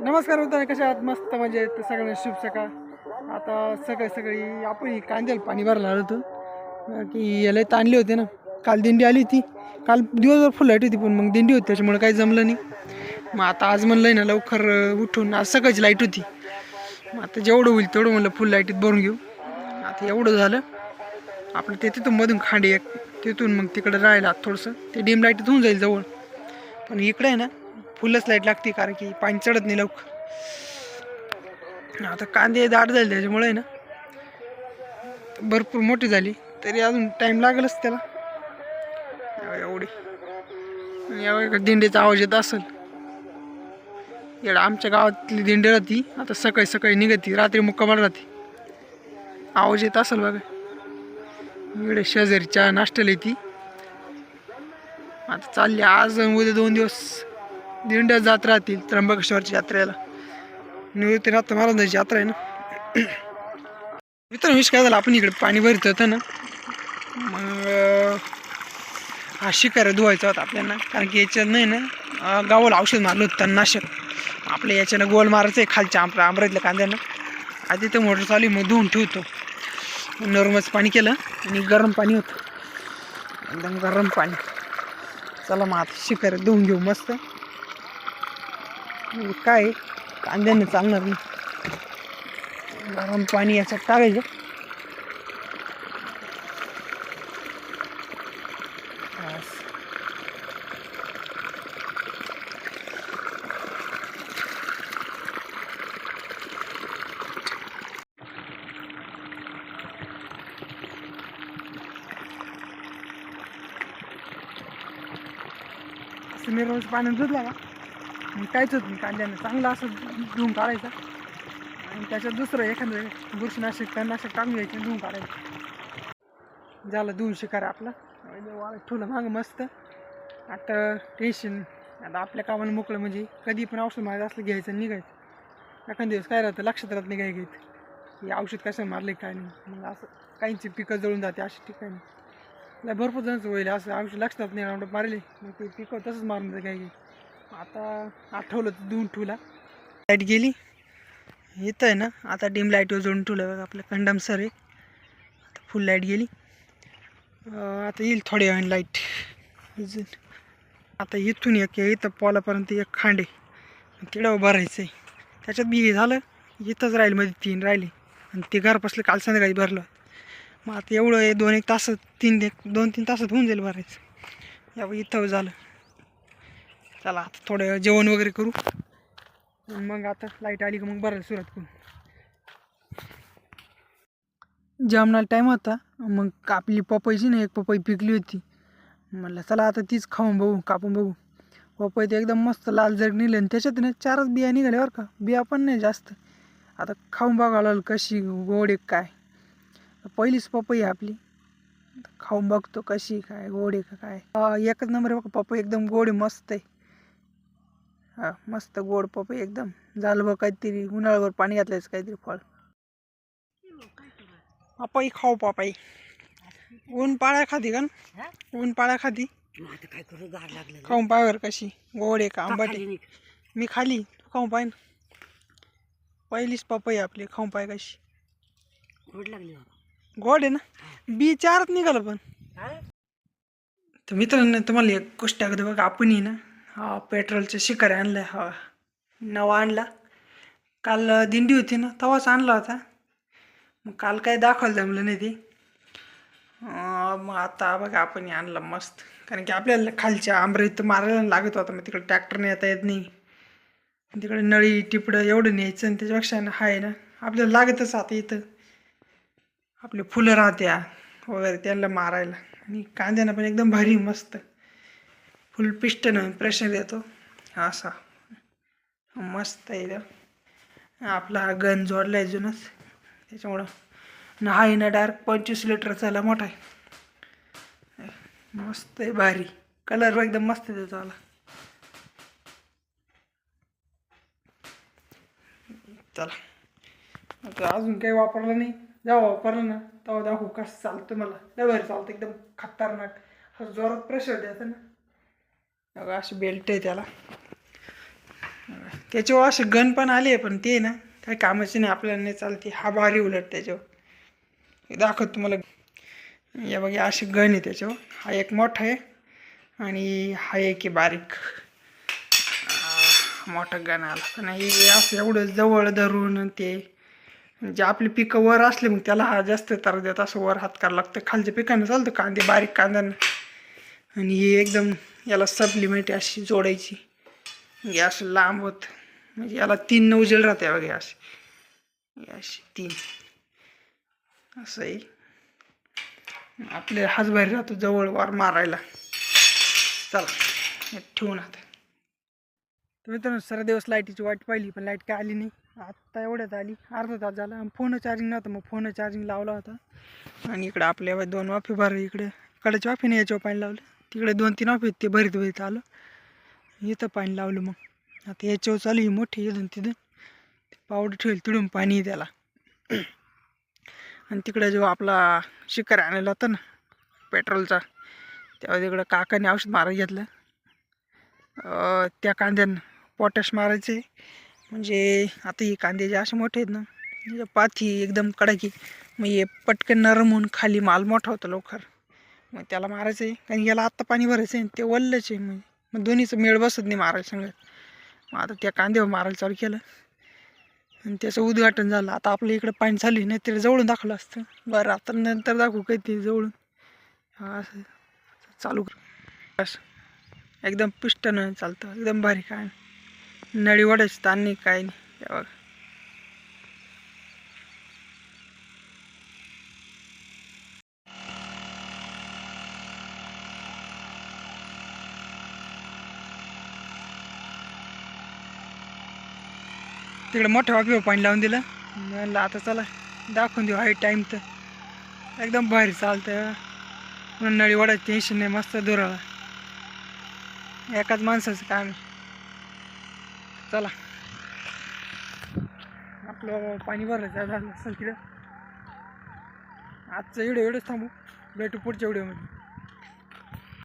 नमस्कार मित्रांनो कशा आहात? मस्त म्हणजे तर सगळ्यांना शुभ सकाळ. आता सकाळी सकाळी आपण कांद्याला पाणी भरायला आलो होतो की याला ताणली होते ना. काल दिंडी आली होती. काल दिवसभर फुल लाइट होती पण मग दिंडी होती त्याच्यामुळे काही जमलं नाही. मग आता आज म्हणलं ना लवकर उठून आज सकाळची लाइट होती. मग आता जेवढं होईल तेवढं म्हणलं फुल लाईटीत भरून घेऊ. आता एवढं झालं. आपलं ते तिथून मधून खांडे एक तिथून मग तिकडं राहिला थोडंसं. ते डीम लाईटीत होऊन जाईल जवळ. पण इकडे आहे ना फुलच लाइट लागते कारण की पाणी चढत नाही लवकर. आता कांदे दाट झाले त्याच्यामुळे ना. भरपूर मोठी झाली. तरी अजून टाईम लागेलच त्याला. एवढी- यावेळी दिंडीचा आवाज येत असेल. एवढं आमच्या गावातली दिंडी राहती. आता सकाळी सकाळी निघती रात्री मुक्कामाला राहते आवाज येत असेल बघा. इकडे शेजारीच्या नाश्त्याला येते. आता चालली आज उद्या दोन दिवस. दिंड्या जात राहतील त्र्यंबकेश्वरच्या यात्रेला. निवृत्तीनाथ महाराजांची यात्रा आहे ना? मित्रांनो विष काय झालं? आपण इकडे पाणी भरत होतं ना. मग हा शिकार धुवायचा होता आपल्याला. कारण की याच्यात नाही ना गावाला औषध मारलं होतं तणनाशक. आपल्या याच्यानं गोल मारायचं आहे खालच्या आमच्या आमरातल्या कांद्यानं. आधी तर मोटर चालू मग धुवून ठेवतो. नॉर्मलच पाणी केलं आणि गरम पाणी होतं. एकदम गरम पाणी. चला मग आता शिकार धुवून घेऊ मस्त. काय आहे, कांद्याने चालणार नाही. गरम पाणी याच्यात टाकायचं. बस. मी रोज पाण्यात धुतला का काहीच होत नाही. कांद्यानं चांगलं असं धुवून काढायचं. आणि त्याच्यात दुसरं एखादं बुरशीनाशक तणनाशक टाकून घ्यायचं आणि धुवून काढायचं. झालं धुवून शिकार आपला. वाळत ठेवलं मागं मस्त. आता टेन्शन आता आपल्या कामाला मोकळं म्हणजे कधी पण औषध मारायचं असलं घ्यायचं आणि निघायचं. एखाद दिवस काय राहतं लक्षात राहत नाही काय घेत. हे औषध कसं मारले काय नाही. मग असं काहींची पिकं जळून जाते अशा ठिकाणी. लय भरपूर जणांचं होईल असं औषध लक्षात नाही मारले. मग ते पिकं तसंच मारून जाते काय काही आता आठवलं तर देऊन ठेवला. लाइट गेली. येतं आहे ना आता डिम लाईटवर जोडून ठेवलं बघा आपलं कंडम सर आहे. आता फुल लाइट गेली. आता येईल थोड्या वेळ लाइट अजून. आता इथून एक इथं पोलापर्यंत एक खांडे. तिकडं भरायचं आहे त्याच्यात बी हे झालं इथंच राहील मध्ये तीन राहिले. आणि ते घर बसलं काल संध्याकाळी भरलं. मग आता एवढं दोन एक तासात तीन एक दोन तीन तासात होऊन जाईल भरायचं. या इथं झालं. चला आता थोडं वेळ जेवण वगैरे करू. मग आता लाइट आली का मग बरं सुरुवात करू जेवणाला टाईम होता. मग कापली पपईची ना एक पपई पिकली होती. म्हणलं चला आता तीच खाऊन बघू कापून बघू. पपई तर एकदम मस्त लाल जर निघले आणि त्याच्यात ना चारच बिया निघाल्या बरं का. बिया पण नाही जास्त. आता खाऊन बघावं लागलं कशी गोड काय. पहिलीच पपई आहे आपली. खाऊन बघतो कशी काय गोड का काय. हा, एकच नंबर आहे बघा पपई एकदम गोड मस्त आहे. हा मस्त गोड पपई एकदम. झालं बघ काहीतरी उन्हाळ्यावर पाणी घातल्याचं काहीतरी फळ. पपई खाऊ पपई. ऊन पाळ्या खाती का न? ऊन पाळ्या खाती. खाऊन पायावर कशी. गोड आहे का? आंबट. मी खाली. खाऊन पाय ना. पहिलीच पपई आपली. खाऊन पाय कशी. गोड लागली बाबा. गोड आहे ना? बी चारच निघालं पण? तर मित्रांनो तुम्हाला एक गोष्ट अगदी बघा आपण ही ना हा पेट्रोलच्या आणलं आहे हा. नवा आणला. काल दिंडी होती ना तेव्हाच आणला होता. मग काल काय दाखवायला जमलं नाही ते. मग आता बघा आपण आणला आणलं मस्त. कारण की आपल्याला खालच्या आंबरा इथं मारायला लागत होता मग तिकडे ट्रॅक्टरने येता येत नाही. तिकडे नळी टिपडं एवढं न्यायचं आणि त्याच्यापेक्षा ना आहे ना. आपल्याला लागतच आता इथं. आपले फुलं राहत्या वगैरे त्यांना मारायला. आणि कांद्यानं पण एकदम भारी मस्त. फुल प्रेशर देतो. हा असा. मस्त आहे आपला हा गन जोडला आहे जुनच. त्याच्यामुळं ना हा ना डायरेक्ट पंचवीस लिटरचा आला मोठा आहे. मस्त आहे भारी. कलर एकदम मस्त आहे त्याचा. आला चला. आता अजून काही वापरलं नाही. जेव्हा वापरलं ना. तेव्हा दाखवू कसं चालतं मला. लय भारी चालतं एकदम खतरनाक. असं जोरात प्रेशर द्यायचं ना. बघा अशी बेल्ट आहे त्याला. त्याच्यावर असे गण पण आले पण ते ना काही कामाचे नाही आपल्याला नाही चालते. हा भारी उलट त्याच्यावर. दाखवत तुम्हाला. या बघा असे गण आहे त्याच्यावर. हा एक मोठा आहे आणि हा एक आहे बारीक. मोठा गण आला. पण हे असं एवढं जवळ धरून ते म्हणजे आपली पिकं वर असले मग त्याला हा जास्त तर देत असं वर हात करावं लागतं. खालच्या पिकांना चालतं कांदे बारीक कांद्यांना. आणि हे एकदम याला सप्लिमेंट अशी जोडायची. म्हणजे गॅस लांब होत. म्हणजे याला तीन नौजल राहते बघा गॅस अशी. तीन. असं आहे. आपले हाच बाहेर राहतो जवळ वार मारायला. चला ठेवून आता. तर मित्रांनो सर दिवस लाईटीची वाट पाहिली पण लाइट काय आली नाही. आत्ता एवढ्यात आली. अर्धा तास झाला फोन चार्जिंग नव्हतं. मग फोन चार्जिंग लावला होता. आणि इकडे आपल्या दोन वाफे भर इकडे. कडेच्या वाफेने याच्यावर पाणी लावलं. तिकडे दोन तीन वाफे ते भरीत भरीत आलं इथं पाणी लावलं मग. आता याच्यावर चालू ही मोठी इथून तिथून. पावडर ठेवली तिडून पाणी त्याला. आणि तिकडे जेव्हा आपला शिकार आणलेला होता ना पेट्रोलचा तेव्हा तिकडं काकाने औषध मारायला घेतलं. त्या कांद्यांना पोटॅश मारायचे. म्हणजे आता ही कांदे जे असे मोठे आहेत ना पाथी एकदम कडाकी मग हे पटकन नरम होऊन खाली माल मोठा होता लवकर. मग त्याला मारायचं आहे. कारण याला आत्ता पाणी भरायचं आहे ते वल्लच आहे मग. मग दोन्हीचं मेळ बसत नाही मारायला सांगत. मग आता त्या कांद्यावर मारायला चालू केलं. आणि त्याचं उद्घाटन झालं. आता आपलं इकडं पाणी चालू आहे. नाही तरी जवळून दाखवलं असतं. बरं आता नंतर दाखवू काही ते जवळून. हा असं चालू कर. असं एकदम पिष्टनं चालतं. एकदम भारी काय. नळी वाढायचं ताण नाही काय नाही. बघा. तिकडे मोठ्या वाफीवर पाणी लावून दिलं. म्हणलं आता चला दाखवून देऊ हाय टाईम तर. एकदम भारी चालतं नळी वडायचं टेन्शन नाही मस्त दुराला एकाच माणसाचं काम चला. आपलं पाणी भरायचं झालं. असेल तिकडं. आजचं एवढं एवढंच थांबू. भेटू पुढच्या व्हिडिओमध्ये